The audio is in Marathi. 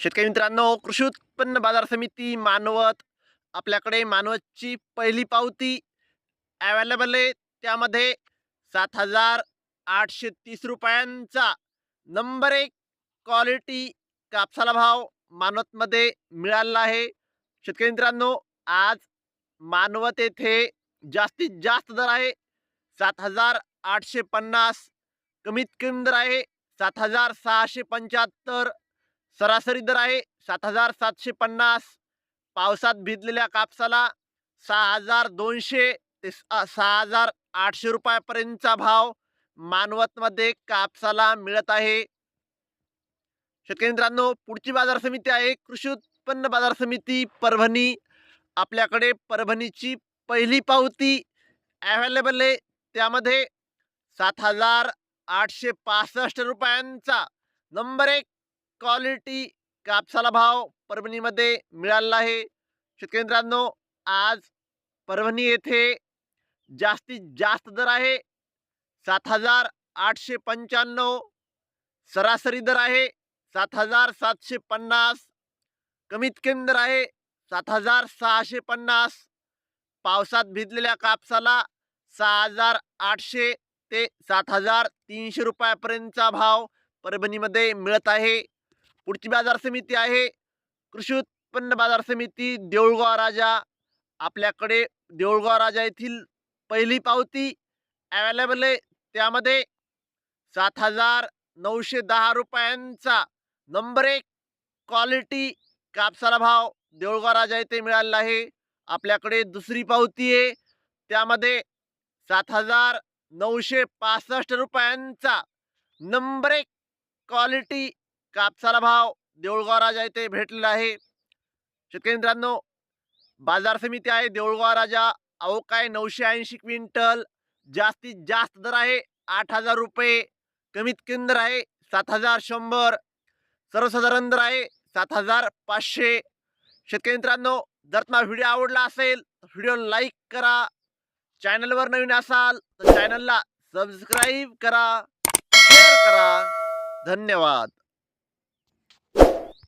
शेतकरी मित्रांनो कृषी उत्पन्न बाजार समिती मानवत आपल्याकडे मानवतची पहिली पावती अवेलेबल आहे. त्यामध्ये सात हजार आठशे तीस रुपयांचा नंबर एक क्वालिटी कापसाला भाव मानवतमध्ये मिळाला आहे. शेतकरी मित्रांनो आज मानवत येथे जास्तीत जास्त दर आहे. सात हजार आठशे पन्नास कमीत कमी दर आहे. सात हजार सहाशे पंच्याहत्तर सरासरी दर आहे सात हजार सातशे पन्नास. पावसात भिजलेल्या कापसाला सहा हजार दोनशे ते सहा हजार आठशे रुपयापर्यंतचा भाव मानवतमध्ये कापसाला मिळत आहे. शेतकरी मित्रांनो पुढची बाजार समिती आहे कृषी उत्पन्न बाजार समिती परभणी. आपल्याकडे परभणीची पहिली पावती अवेलेबल आहे. त्यामध्ये सात हजार आठशे पासष्ट रुपयांचा नंबर एक क्वालिटी कापसाला भाव परभणीमध्ये मिळाला आहे. शेतकरी मित्रांनो आज परभणी येथे जास्तीत जास्त दर आहे. सात हजार आठशे पंच्याण्णव सरासरी दर आहे. सात हजार सातशे पन्नास कमीत कमी दर आहे. सात हजार सहाशे पन्नास पावसात भिजलेल्या कापसाला सहा हजार आठशे ते सात हजार तीनशे रुपयापर्यंतचा भाव परभणीमध्ये मिळत आहे. पुढची बाजार समिती आहे. कृषी उत्पन्न बाजार समिती देऊळगाव राजा. आपल्याकडे देऊळगाव राजा येथील पहिली पावती अवेलेबल आहे. त्यामध्ये सात हजार नऊशे दहा रुपयांचा नंबर एक क्वालिटी कापसाला भाव देऊळगाव राजा येथे मिळालेला आहे. आपल्याकडे दुसरी पावती आहे. त्यामध्ये सात हजार नऊशे पासष्ट रुपयांचा नंबर एक क्वालिटी कापसाला भाव देऊळगाव राजा येथे भेटलेला आहे. शेतकरी मित्रांनो बाजार समिती आहे. देऊळगाव राजा अवकाय नऊशे ऐंशी क्विंटल जास्तीत जास्त दर आहे. आठ हजार रुपये कमीत कमी दर आहे सात हजार शंभर सर्वसाधारण दर आहे सात हजार पाचशे. शेतकरी मित्रांनो जर तुम्हाला व्हिडिओ आवडला असेल तर व्हिडिओ लाईक करा. चॅनलवर नवीन असाल तर चॅनलला सबस्क्राईब करा. शेअर करा. धन्यवाद.